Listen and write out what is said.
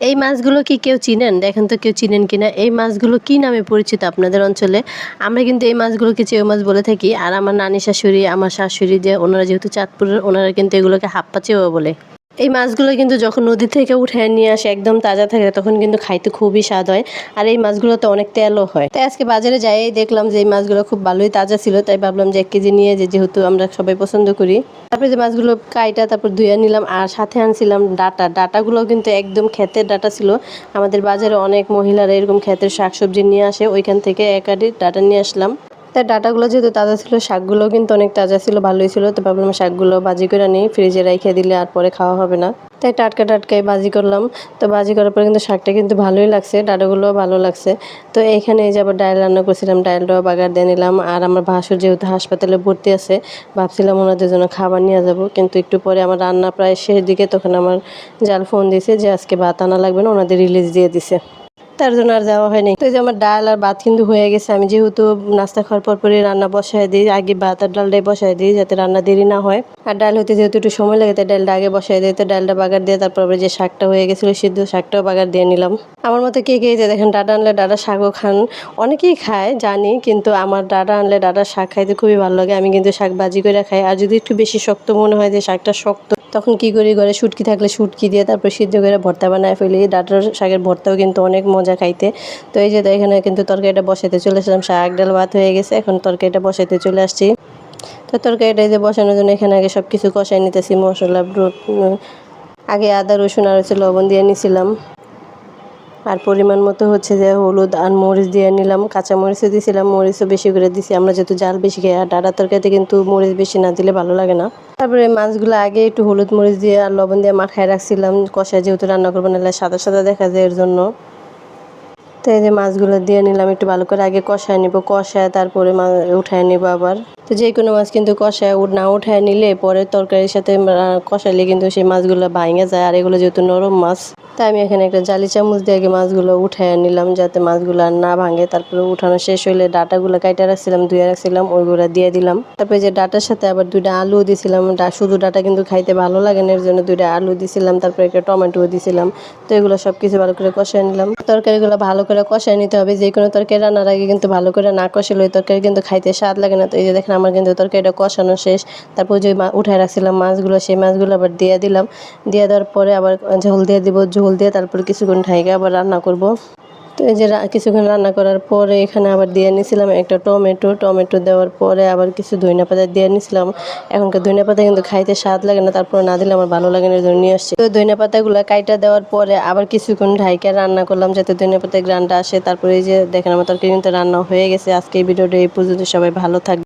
এই মাছগুলো কি কেউ চিনেন? দেখেন তো কেউ চিনেন কিনা? এই মাছগুলো কি নামে পরিচিত আপনাদের অঞ্চলে? আমরা কিন্তু এই মাছগুলোকে চেয়ে মাছ বলে থাকি। আর আমার নানি শাশুড়ি, আমার শাশুড়ি যে, ওনারা যেহেতু চাঁদপুরের, ওনারা কিন্তু এগুলোকে হাপ্পা চেউ বলে। এই মাছগুলো কিন্তু যখন নদী থেকে উঠে নিয়ে আসে, একদম তাজা থাকে, তখন কিন্তু খাইতে খুবই স্বাদ হয়। আর এই মাছগুলোতে অনেক তেলও হয়। তাই আজকে বাজারে যাই দেখলাম যে এই মাছগুলো খুব ভালোই তাজা ছিল, তাই ভাবলাম যে এক কেজি নিয়ে যে যেহেতু আমরা সবাই পছন্দ করি। তারপরে যে মাছগুলো কাইটা, তারপর ধুয়ে নিলাম, আর সাথে আনছিলাম ডাটা। ডাটাগুলো কিন্তু একদম ক্ষেতের ডাটা ছিল। আমাদের বাজারে অনেক মহিলারা এরকম ক্ষেতের শাকসবজি নিয়ে আসে, ওইখান থেকে এক আডি ডাটা নিয়ে আসলাম। তাই ডাটাগুলো যেহেতু তাজা ছিল, শাকগুলো কিন্তু অনেক তাজা ছিল, ভালোই ছিল। তো ভাবলাম শাকগুলো বাজি করে নিই, ফ্রিজে রেখে দিলে আর পরে খাওয়া হবে না। তাই টাটকা টাটকাই বাজি করলাম। তো বাজি করার পরে কিন্তু শাকটা কিন্তু ভালোই লাগছে, ডাটাগুলোও ভালো লাগছে। তো এইখানে এই যে আবার ডাল রান্না করছিলাম ডালটাও বাগার দিয়ে নিলাম। আর আমার ভাসুর যেহেতু হাসপাতালে ভর্তি আছে, ভাবছিলাম ওনাদের জন্য খাবার নিয়ে যাব। কিন্তু একটু পরে আমার রান্না প্রায় শেষ দিকে তখন আমার জাল ফোন দিয়েছে যে আজকে ভাত আনা লাগবে না, ওনাদের রিলিজ দিয়ে দিছে। তার জন্য আর যাওয়া হয়নি। তো এই যে আমার ডাল আর ভাত কিন্তু হয়ে গেছে। আমি যেহেতু নাস্তা খাওয়ার পর পরে রান্না বসায় দিই, আগে ভাত আর ডালটাই বসায় দিই যাতে রান্না দেরি না হয়। আর ডাল হতে যেহেতু একটু সময় লাগে, তাই ডালটা আগে বসায় দিই। তো ডালটা বাগার দিয়ে তারপর যে শাকটা হয়ে গেছিল সিদ্ধ শাকটাও বাগার দিয়ে নিলাম। আমার মতো কে কে যে দেখেন ডাটা আনলে ডাটা শাকও খান। অনেকেই খায়, জানি, কিন্তু আমার ডাটা আনলে ডাটা শাক খাইতে খুবই ভালো লাগে। আমি কিন্তু শাক ভাজি করে খাই। আর যদি একটু বেশি শক্ত মনে হয় যে শাকটা শক্ত তখন কি করি, ঘরে শুটকি থাকলে শুটকি দিয়ে তারপর সিদ্ধ করে ভর্তা বানায় ফেলি। ডাটার শাকের ভর্তাও কিন্তু অনেক মজা খাইতে। তো এই যে এখানে কিন্তু তরকারিটা বসাতে চলে আসলাম। শাক, ডাল, ভাত হয়ে গেছে। এখন তরকারিটা বসাতে চলে আসছি। তো তরকারিটা এই যে বসানোর জন্য এখানে আগে সব কিছু কষাই নিতেছি। মশলা আগে আদা, রসুন, আর হচ্ছে লবণ দিয়ে নিছিলাম। আর পরিমাণ মতো হচ্ছে যে হলুদ আর মরিচ দিয়ে নিলাম, কাঁচা মরিচও দিয়েছিলাম মরিচও বেশি করে দিছি। আমরা যেহেতু জাল বেশি খাই, আর ডাটা তরকারিতে কিন্তু মরিচ বেশি না দিলে ভালো লাগে না। তারপরে মাছগুলো আগে একটু হলুদ মরিচ দিয়ে আর লবণ দিয়ে মাখায় রাখছিলাম। কষায় যেহেতু রান্না করব, নাহলে সাদা সাদা দেখা যায় এর জন্য। তো এই যে মাছগুলো দিয়ে নিলাম, একটু ভালো করে আগে কষায় নিব। কষায় তারপরে উঠায় নিব আবার। তো যে কোনো মাছ কিন্তু কষায় না উঠায় নিলে পরে তরকারির সাথে কষাইলে কিন্তু সেই মাছগুলো ভাঙে যায়। আর এগুলো যেহেতু নরম মাছ তাই আমি এখানে একটা জালি চামচ দিয়ে আগে মাছগুলো উঠায় নিলাম যাতে মাছগুলো আর না ভাঙে। তারপরে উঠানো শেষ হইলে ডাটাগুলো কাইটা রাখছিলাম ধুয়ে রাখছিলাম, ওইগুলো দিয়ে দিলাম। তারপরে যে ডাটার সাথে আবার দুইটা আলু দিছিলাম শুধু ডাটা কিন্তু খাইতে ভালো লাগে না, এর জন্য দুইটা আলু দিছিলাম, তারপরে একটা টমেটো দিছিলাম। তো এগুলো সব কিছু ভালো করে কষায় নিলাম। তরকারিগুলো ভালো করে কষায় নিতে হবে, যে কোনো তরকারি রান্নার আগে কিন্তু ভালো করে না কষালে ওই তরকারি কিন্তু খাইতে স্বাদ লাগে না। তো এই যে দেখেন আমার কিন্তু তরকারিটা কষানো শেষ। তারপর যে উঠায় রাখছিলাম মাছগুলো, সেই মাছগুলো আবার দিয়ে দিলাম। দিয়ে দেওয়ার পরে আবার ঝোল দিয়ে দিব, ঝোল দিয়ে তারপরে কিছুক্ষণ ঠাইকে আবার রান্না করব। তো এই যে কিছুক্ষণ রান্না করার পরে এখানে আবার দিয়ে নিয়েছিলাম একটা টমেটো। টমেটো দেওয়ার পরে আবার কিছু ধনিয়া পাতা দিয়ে নিয়েছিলাম এখনকার ধনিয়া পাতা কিন্তু খাইতে স্বাদ লাগে না তারপরে না দিলে আমার ভালো লাগে না জন্য নিয়ে আসছি। তো ধনিয়া পাতাগুলো কাইটা দেওয়ার পরে আবার কিছুক্ষণ ঢাইকে রান্না করলাম যাতে ধনিয়া পাতায় গ্রানটা আসে। তারপরে এই যে দেখেন আমার তরকারি কিন্তু রান্না হয়ে গেছে। আজকে এই ভিডিওটা এই পর্যন্ত, সবাই ভালো থাকবে